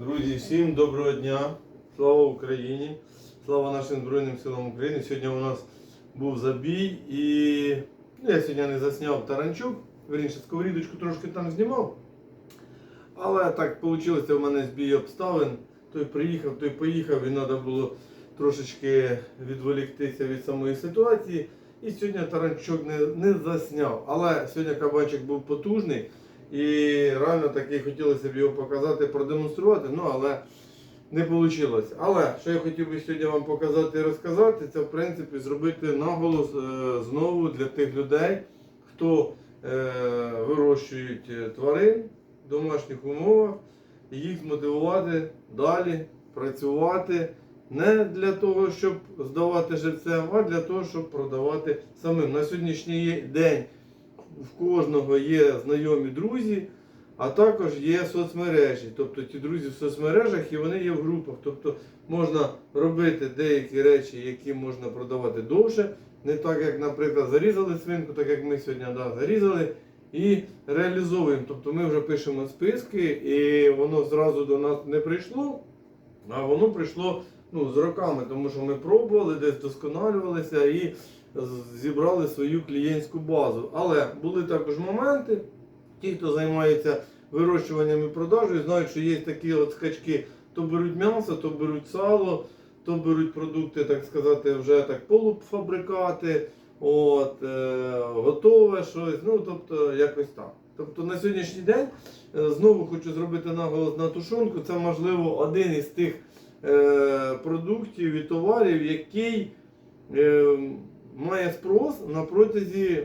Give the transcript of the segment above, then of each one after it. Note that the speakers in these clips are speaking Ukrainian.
Друзі, всім доброго дня! Слава Україні! Слава нашим Збройним силам України! Сьогодні у нас був забій і ну, я сьогодні не засняв таранчук, верніше сковорідочку трошки там знімав. Але так вийшло в мене збій обставин. Той приїхав, той поїхав, і треба було трошечки відволіктися від самої ситуації. І сьогодні таранчук не, не засняв. Але сьогодні кабанчик був потужний. І реально таки хотілося б його показати, продемонструвати, ну але не вийшло. Але що я хотів би сьогодні вам показати і розказати, це в принципі зробити наголос е, знову для тих людей, хто е, вирощують е, тварин в домашніх умовах, їх змотивувати далі працювати не для того, щоб здавати живцем, а для того, щоб продавати самим. На сьогоднішній день в кожного є знайомі друзі, а також є соцмережі. Тобто ті друзі в соцмережах і вони є в групах. Тобто можна робити деякі речі, які можна продавати довше. Не так, як, наприклад, зарізали свинку, так як ми сьогодні да, зарізали. І реалізовуємо. Тобто ми вже пишемо списки, і воно зразу до нас не прийшло, а воно прийшло ну, з роками, тому що ми пробували, десь вдосконалювалися і зібрали свою клієнтську базу. Але були також моменти, ті, хто займається вирощуванням і продажею, знають, що є такі от скачки, то беруть м'ясо, то беруть сало, то беруть продукти, так сказати, вже так полуфабрикати, от, е, готове щось, ну тобто якось так. Тобто на сьогоднішній день е, знову хочу зробити наголос на тушонку. Це можливо один із тих е, продуктів і товарів, який е, має спрос на протязі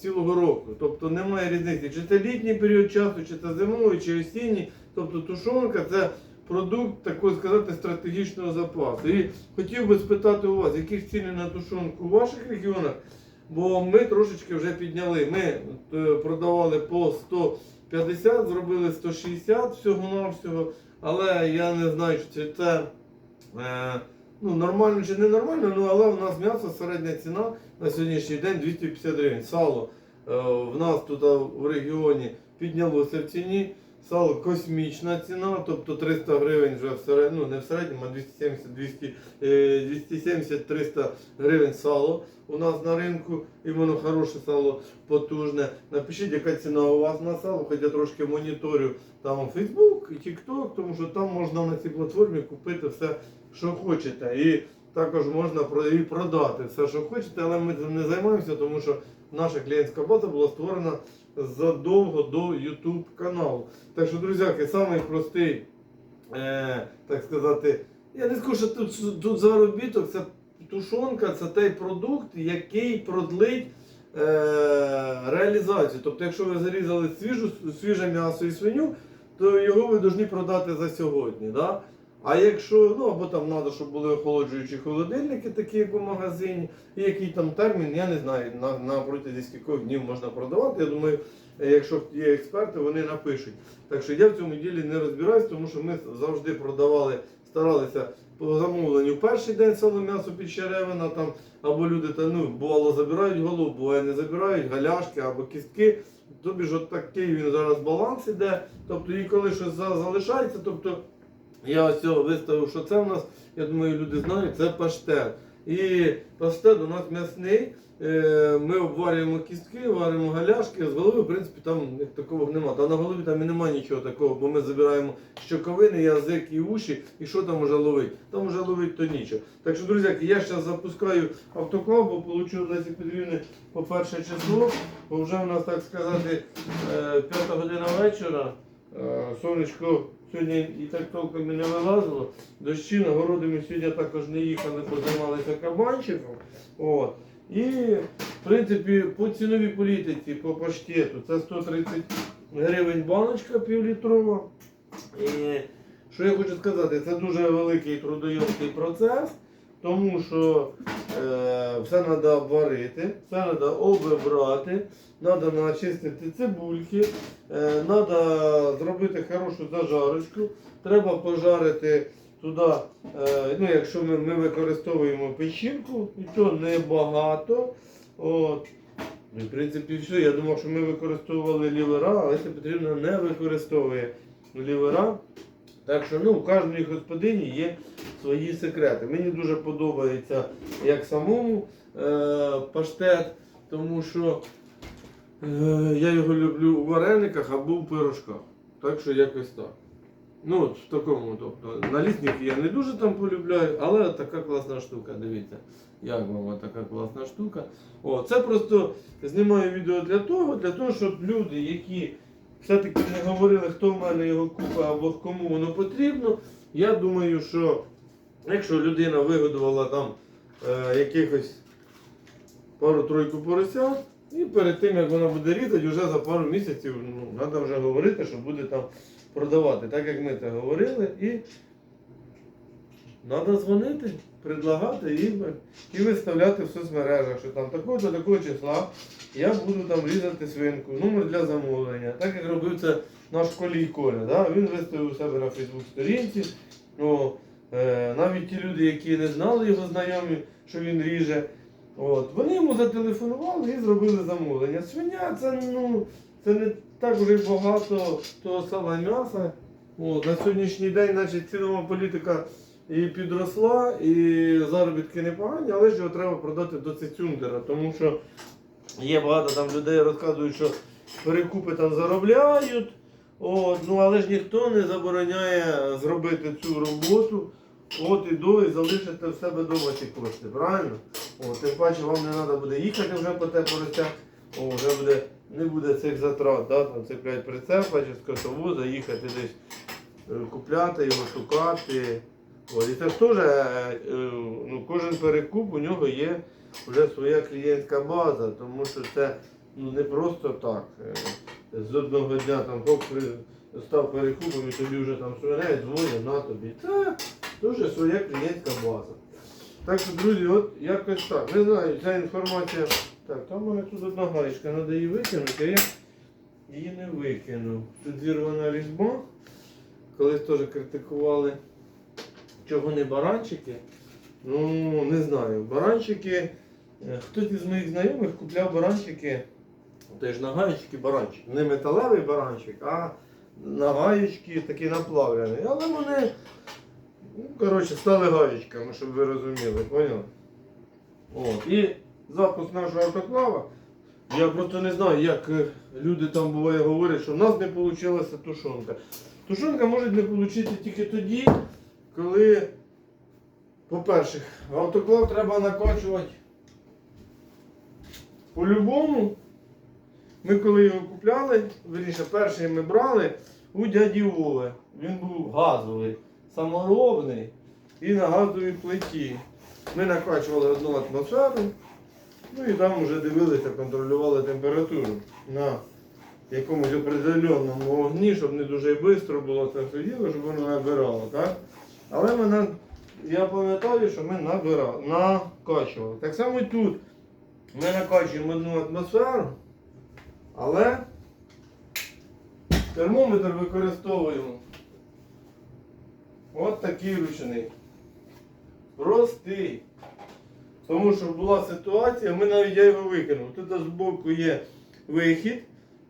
цілого року. Тобто немає різниці, чи це літній період часу, чи це зимовий, чи осінній. Тобто тушонка це продукт, такий сказати, стратегічного запасу. І хотів би спитати у вас, які ціни на тушонку у ваших регіонах? Бо ми трошечки вже підняли. Ми е, продавали по 150, зробили 160 всього-навсього. Але я не знаю, чи це е, ну, нормально чи не нормально, ну, але в нас м'ясо середня ціна на сьогоднішній день 250 гривень. Сало е, в нас тут в регіоні піднялося в ціні. Сало космічна ціна, тобто 300 гривень вже в середньому, ну не в середньому, а 270 200, е, 270-300 гривень сало у нас на ринку. І воно хороше сало потужне. Напишіть, яка ціна у вас на сало, хоч я трошки моніторю там Facebook TikTok, тому що там можна на цій платформі купити все, що хочете. І також можна і продати все, що хочете, але ми цим не займаємося, тому що наша клієнтська база була створена задовго до YouTube каналу. Так що, друзяки, самий простий, е, так сказати, я не скажу, що тут, тут заробіток, це тушонка, це той продукт, який продлить е, реалізацію. Тобто, якщо ви зарізали свіжу, свіже м'ясо і свиню, то його ви повинні продати за сьогодні. Да? А якщо, ну або там треба, щоб були охолоджуючі холодильники, такі як у магазині, і який там термін, я не знаю, на, на протязі скількох днів можна продавати. Я думаю, якщо є експерти, вони напишуть. Так що я в цьому ділі не розбираюсь, тому що ми завжди продавали, старалися по замовленню перший день сало м'ясо під черевина, там, або люди та, ну, бувало забирають голову, буває не забирають, галяшки або кістки. Тобі ж от такий він зараз баланс іде. Тобто і коли щось за- залишається, тобто я ось цього виставив, що це в нас, я думаю, люди знають, це паштет. І паштет у нас м'ясний. Е, Ми обварюємо кістки, варимо галяшки, з голови, в принципі, там такого немає. Та на голові там і немає нічого такого, бо ми забираємо щоковини, язик і уші, і що там уже ловить? Там уже ловить то нічого. Так що, друзі, я зараз запускаю автоклав, бо получу Лесі Петрівни по перше число, бо вже у нас, так сказати, е, п'ята година вечора. Е, Сонечко сьогодні і так толком і не вилазило. Дощі на городи ми сьогодні також не їхали, позаймалися кабанчиком. От. І, в принципі, по ціновій політиці, по паштету, це 130 гривень баночка півлітрова. І що я хочу сказати, це дуже великий трудойомкий процес, тому що все треба обварити, все треба обібрати, треба начистити цибульки, е, треба зробити хорошу зажарочку, треба пожарити туди, е, ну, якщо ми, ми використовуємо печінку, і то небагато. От. Ну, В принципі, все. Я думав, що ми використовували лівера, але це потрібно не використовує лівера. Так що ну, у кожній господині є свої секрети. Мені дуже подобається як самому е, паштет, тому що е, я його люблю у варениках або у пирожках. Так що якось так. Ну, от в такому, тобто, налісники я не дуже там полюбляю, але така класна штука, дивіться, як вам така класна штука. О, це просто знімаю відео для того, для того, щоб люди, які все-таки не говорили, хто в мене його купа або кому воно потрібно. Я думаю, що якщо людина вигодувала там е, якихось пару-тройку поросят, і перед тим як вона буде різати, вже за пару місяців ну, треба вже говорити, що буде там продавати. Так як ми це говорили, і треба дзвонити, предлагати і, і виставляти в соцмережах, що там такого до такого числа я буду там різати свинку, номер для замовлення. Так як робив це наш колій Коля. Да? Він виставив у себе на Фейсбук сторінці. О, е, навіть ті люди, які не знали його знайомі, що він ріже. От, вони йому зателефонували і зробили замовлення. Свиня це, ну, це не так вже багато того сала м'яса. На сьогоднішній день значить, цінова політика і підросла, і заробітки непогані, але ж його треба продати до цицюндера, тому що є багато там людей розказують, що перекупи там заробляють. От, ну але ж ніхто не забороняє зробити цю роботу. От і до, і залишити в себе вдома ці кошти, правильно? О, тим паче вам не треба буде їхати вже по те порося, о, вже буде, не буде цих затрат, да, там цеплять прицепа чи з косовоза, їхати десь е, купляти його, шукати. І це теж, е, е, ну, кожен перекуп у нього є вже своя клієнтська база, тому що це ну, не просто так. е, З одного дня там хоп, став перекупом і тобі вже там свинець дзвонять на тобі. Це теж своя клієнтська база. Так що, друзі, от якось так. Не знаю, ця інформація. Так, там у мене тут одна гаєчка, треба її викинути, я її не викинув. Тут зірвана різьба. Колись теж критикували, чого не баранчики. Ну, не знаю. Баранчики. е, Хтось із моїх знайомих купляв баранчики. Теж на гаєчки баранчик. Не металевий баранчик, а на гаєчки такі наплавлені. Але вони, ну, коротше, стали гаєчками, щоб ви розуміли, поняли? От. І запуск нашого автоклава. Я просто не знаю, як е, люди там буває говорять, що в нас не вийшла тушонка. Тушонка може не вийти тільки тоді, коли, по-перше, автоклав треба накачувати по-любому. Ми коли його купляли, верніше, перший ми брали у дяді Вови. Він був газовий, саморобний і на газовій плиті. Ми накачували одну атмосферу, ну і там вже дивилися, контролювали температуру на якомусь определеному вогні, щоб не дуже швидко було це все діло, щоб воно набирало. Так? Але ми на... я пам'ятаю, що ми набирали, накачували. Так само і тут. Ми накачуємо одну атмосферу, але термометр використовуємо от такий ручний. Простий. Тому що була ситуація, ми навіть я його викинув. Тут збоку є вихід.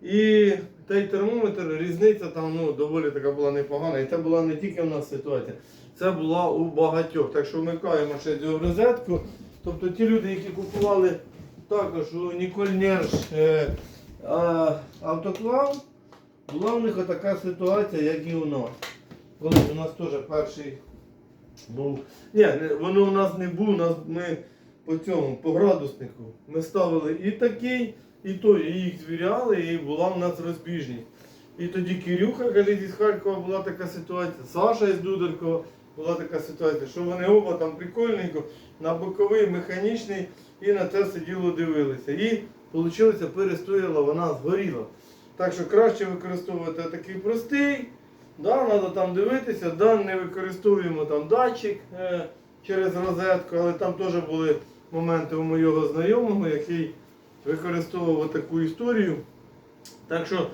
І той термометр, різниця там ну, доволі така була непогана. І це була не тільки в нас ситуація, це була у багатьох. Так що вмикаємо ще цю розетку. Тобто ті люди, які купували також у Ніколь Нерш е, автоклав, була у них така ситуація, як і у нас. Коли у нас теж перший був. Ні, воно у нас не був, у нас ми по цьому, по градуснику. Ми ставили і такий, і той, і їх звіряли, і була у нас розбіжність. І тоді Кирюха, каже, із Харкова була така ситуація, Саша із Дударкова була така ситуація, що вони оба там прикольненько на боковий механічний і на те сиділо дивилися. І вийшло, перестояла, вона згоріла. Так що краще використовувати такий простий. Да, треба там дивитися, да, не використовуємо там датчик е, через розетку, але там теж були моменти у моєго знайомого, який використовував таку історію. Так що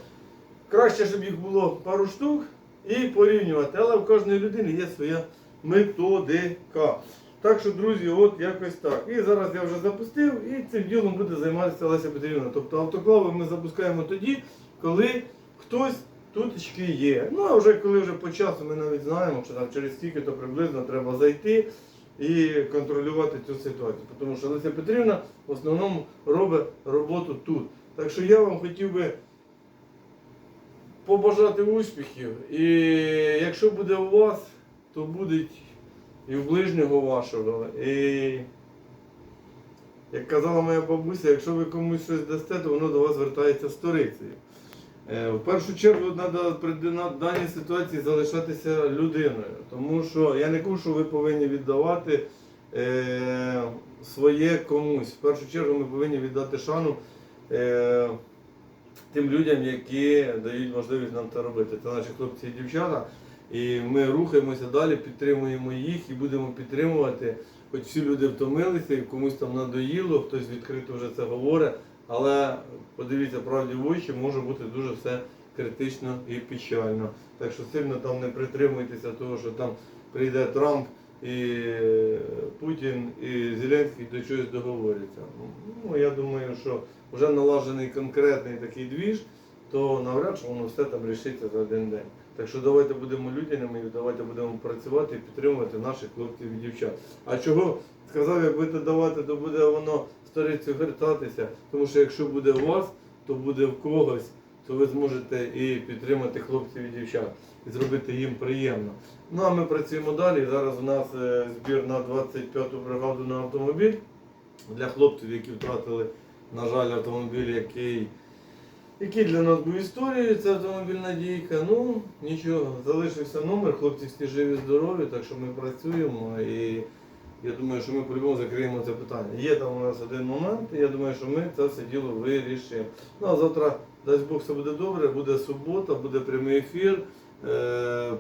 краще, щоб їх було пару штук і порівнювати. Але в кожної людини є своя методика. Так що, друзі, от якось так. І зараз я вже запустив, і цим ділом буде займатися Леся Петрівна. Тобто автоклави ми запускаємо тоді, коли хтось тутечки є. Ну а вже коли вже по часу ми навіть знаємо, що там через скільки то приблизно треба зайти і контролювати цю ситуацію. Тому що Леся Петрівна в основному робить роботу тут. Так що я вам хотів би побажати успіхів. І якщо буде у вас, то буде і в ближнього вашого. І як казала моя бабуся, якщо ви комусь щось дасте, то воно до вас звертається сторицею. Е, В першу чергу треба при даній ситуації залишатися людиною, тому що я не кажу, що ви повинні віддавати е, своє комусь. В першу чергу ми повинні віддати шану е, тим людям, які дають можливість нам це робити. Це наші хлопці і дівчата. І ми рухаємося далі, підтримуємо їх і будемо підтримувати. Хоч всі люди втомилися, і комусь там надоїло, хтось відкрито вже це говорить. Але подивіться правді в очі, може бути дуже все критично і печально. Так що сильно там не притримуйтеся того, що там прийде Трамп і Путін і Зеленський до чогось договоряться. Ну, я думаю, що вже налажений конкретний такий двіж, то навряд чи воно все там рішиться за один день. Так що давайте будемо людяними, давайте будемо працювати і підтримувати наших хлопців і дівчат. А чого сказав, як будете давати, то буде воно сторицю вертатися. Тому що якщо буде у вас, то буде в когось, то ви зможете і підтримати хлопців і дівчат, і зробити їм приємно. Ну а ми працюємо далі. Зараз у нас е, збір на 25-ту бригаду на автомобіль для хлопців, які втратили, на жаль, автомобіль, який. Який для нас був історією, це автомобіль Надійка. Ну, нічого, залишився номер, хлопці всі живі, здорові, так що ми працюємо і я думаю, що ми по-любому закриємо це питання. Є там у нас один момент, і я думаю, що ми це все діло вирішимо. Ну а завтра, дасть Бог, все буде добре, буде субота, буде прямий ефір. Е-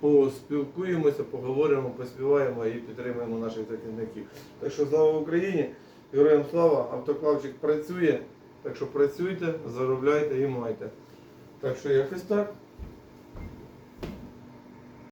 поспілкуємося, поговоримо, поспіваємо і підтримуємо наших захисників. Так що слава Україні! Героям слава! Автоклавчик працює. Так що працюйте, заробляйте і майте. Так що якось так.